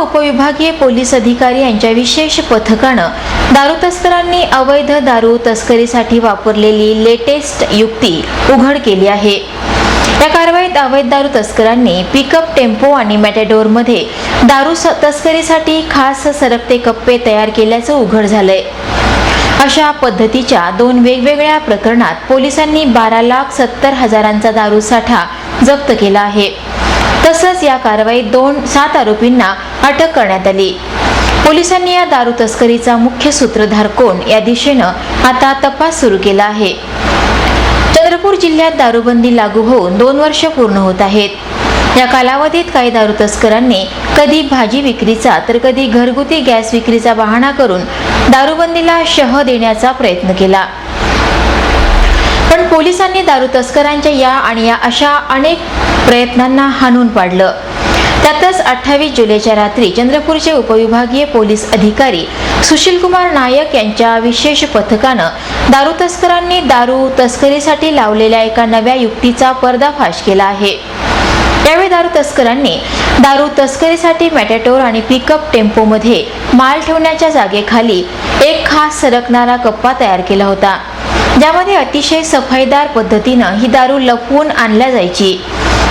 उपविभागीय पोलीस अधिकारी यांच्या विशेष पथकानं दारू तस्करांनी अवैध दारू तस्करीसाठी वापरलेली लेटेस्ट युक्ती उघड केली आहे. या कारवाईत अवैध दारू तस्करांनी पिकअप टेम्पो आणि मॅटेडोरमध्ये दारू स- तस्करीसाठी खास सरकते कप्पे तयार केल्याचं उघड झालंय. अशा पद्धतीच्या दोन वेगवेगळ्या प्रकरणात पोलिसांनी बारा लाख सत्तर हजारांचा दारू साठा जप्त केला आहे. तसंच या कारवाईत दोन सात आरोपींना अटक करण्यात आली. पोलिसांनी या दारू तस्करीचा मुख्य सूत्रधार कोण या दिशेनं आता तपास सुरू केला आहे. चंद्रपूर जिल्ह्यात दारूबंदी लागू होऊन दोन वर्ष पूर्ण होत आहेत. या कालावधीत काही दारू तस्करांनी कधी भाजी विक्रीचा तर कधी घरगुती गॅस विक्रीचा बहाणा करून दारूबंदीला शह देण्याचा प्रयत्न केला. पण पोलिसांनी दारू तस्करांच्या या आणि या अशा अनेक प्रयत्नांना हाणून पाडलं. त्यातच अठ्ठावीस जुलैच्या रात्री चंद्रपूरचे उपविभागीय पोलीस अधिकारी सुशीलकुमार नायक यांच्या विशेष पथकानं दारू तस्करांनी दारू तस्करीसाठी लावलेल्या एका नव्या युक्तीचा पर्दाफाश केला आहे. यावेळी दारू तस्करांनी दारू तस्करीसाठी मॅटेटोर आणि पिकअप टेम्पोमध्ये माल ठेवण्याच्या जागेखाली एक खास सरकणारा कप्पा तयार केला होता. ज्यामध्ये अतिशय सफाईदार पद्धतीनं ही दारू लपवून आणल्या जायची.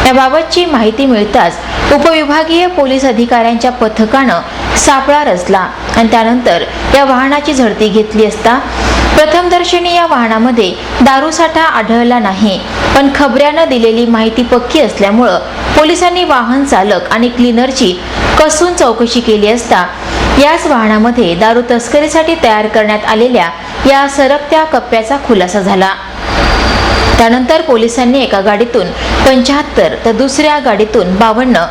याबाबतची माहिती मिळताच उपविभागीय पोलीस अधिकाऱ्यांच्या पथकानं सापळा रचला आणि त्यानंतर या वाहनाची झडती घेतली असता प्रथमदर्शनी या वाहनामध्ये दारूसाठा आढळला नाही पण खबऱ्यानं दिलेली माहिती पक्की असल्यामुळं पोलिसांनी वाहन चालक आणि क्लीनरची कसून चौकशी केली असता याच वाहनामध्ये दारू तस्करीसाठी तयार करण्यात आलेल्या या सरकत्या कप्प्याचा खुलासा झाला. त्यानंतर पोलिसांनी एका गाडीतून पंच्याहत्तर तर दुसऱ्या गाडीतून बावन्न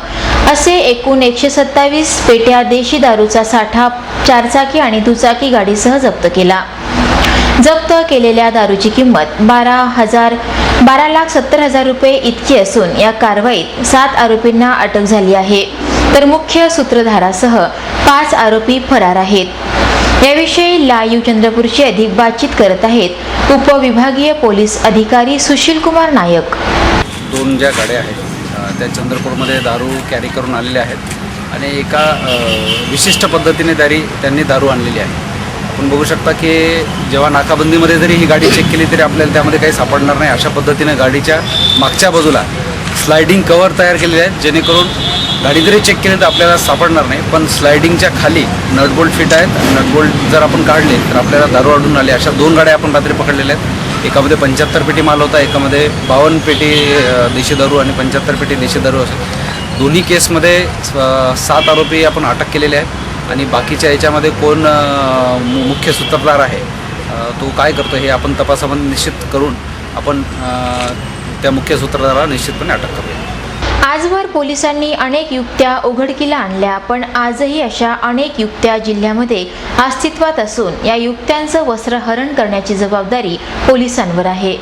असे एकूण एकशे सत्तावीस पेट्या देशी दारूचा साठा चारचाकी आणि दुचाकी गाडीसह जप्त केला. जप्त केलेल्या दारूची किंमत बारा हजार बारा लाख सत्तर हजार रुपये इतकी असून या कारवाईत सात आरोपींना अटक झाली आहे. तर मुख्य सूत्रधारासह पाच आरोपी फरार आहेत. याविषयी लाईव्ह चंद्रपूरची अधिक बातचीत करत आहेत उपविभागीय पोलीस अधिकारी सुशील कुमार नायक. दोन ज्या गाड्या आहेत त्या चंद्रपूरमध्ये दारू कॅरी करून आलेल्या आहेत आणि एका विशिष्ट पद्धतीने दारी त्यांनी दारू आणलेली आहे. आपण बघू शकता की जेव्हा नाकाबंदीमध्ये जरी ही गाडी चेक केली तरी आपल्याला त्यामध्ये काही सापडणार नाही. अशा पद्धतीने गाडीच्या मागच्या बाजूला स्लायडिंग कवर तयार केलेले आहेत जेणेकरून गाडी जरी चेक केली तर आपल्याला सापडणार नाही पण स्लायडिंगच्या खाली नटबोल्ट फिट आहेत. नटबोल्ट जर आपण काढले तर आपल्याला दारू आढळून आले. अशा दोन गाड्या आपण रात्री पकडलेल्या आहेत. एकामध्ये पंच्याहत्तर पेटी माल होता एकामध्ये बावन्न पेटी देशी दारू आणि पंच्याहत्तर पेटी देशी दारू असेल दोन्ही केसमध्ये सात आरोपी आपण अटक केलेले आहेत. आणि बाकीच्या याच्यामध्ये कोण मुख्य सूत्रधार आहे तो काय करतो हे आपण तपासामध्ये निश्चित करून आपण त्या मुख्य सूत्रधाराला निश्चितपणे अटक करूया. आजवर पोलिसांनी अनेक युक्त्या उघडकीला आणल्या पण आजही अशा अनेक युक्त्या जिल्ह्यामध्ये अस्तित्वात असून या युक्त्यांचं वस्त्रहरण करण्याची जबाबदारी पोलिसांवर आहे.